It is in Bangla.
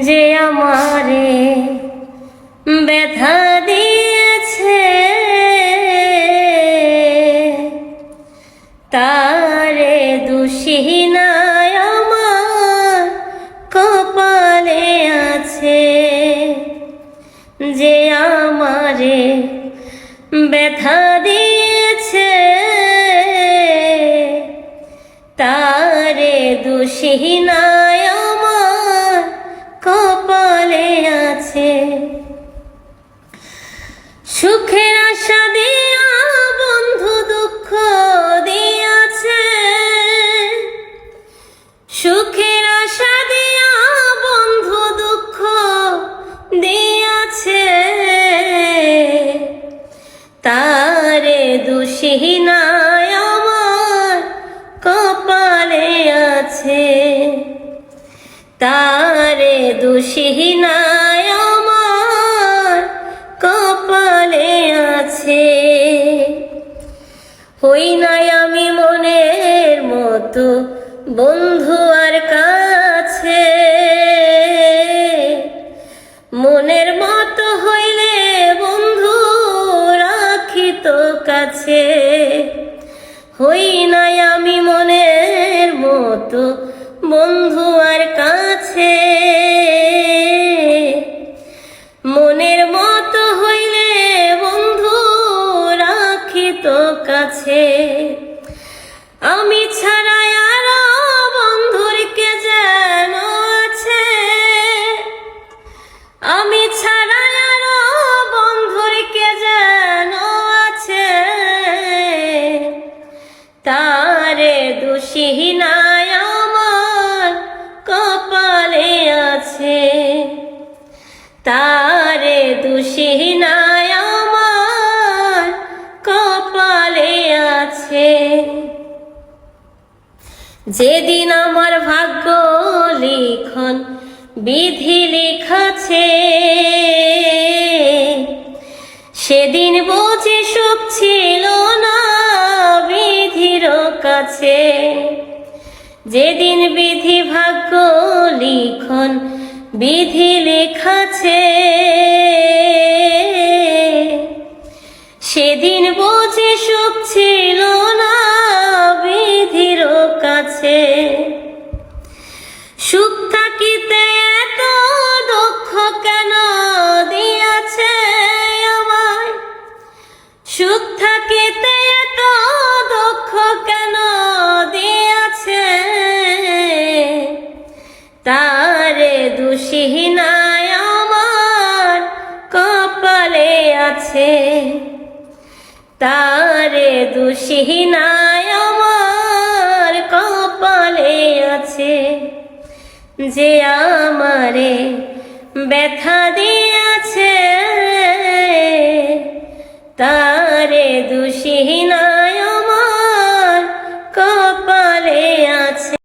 যে আমারে ব্যথা দিয়েছে, তারে দোষী নাই আমার, কপালে আছে যে আমারে ব্যথা দিয়েছে, তারে দোষী নাই আমার কপালে আছে। সুখের আশা দিয়া, বন্ধু দুঃখ দিয়াছে। সুখের আশা দিয়া, বন্ধু দুঃখ দিয়াছে। তারে দোষী নাই আমার, কপালে আছে। তারে দোষী আমার, কপালে আছে। হই নাই আমি মনের মতো বন্ধু আর কাছে। মনের মতো হইলে বন্ধু রাখি তো কাছে। হই নাই আমি মনের মতো বন্ধু তো কাছে। আমি ছাড়া যেদিন আমার ভাগ্য লিখন, বিধি লেখাছে, সেদিন বুঝি সুখ ছিল না বিধির কাছে। যেদিন বিধি ভাগ্য লিখন, বিধি লেখাছে, সেদিন বুঝি সুখ ছিল সুখ থাকিতে এত দুঃখ কেন দিয়াছে আমায়? সুখ থাকিতে এত দুঃখ কেন দিয়াছে? তারে দোষী নাই আমার, কপালে আছে। তারে দোষী নাই আমার, কপালে আছে। যে আমারে ব্যথা দিয়েছে তারে দোষী নাই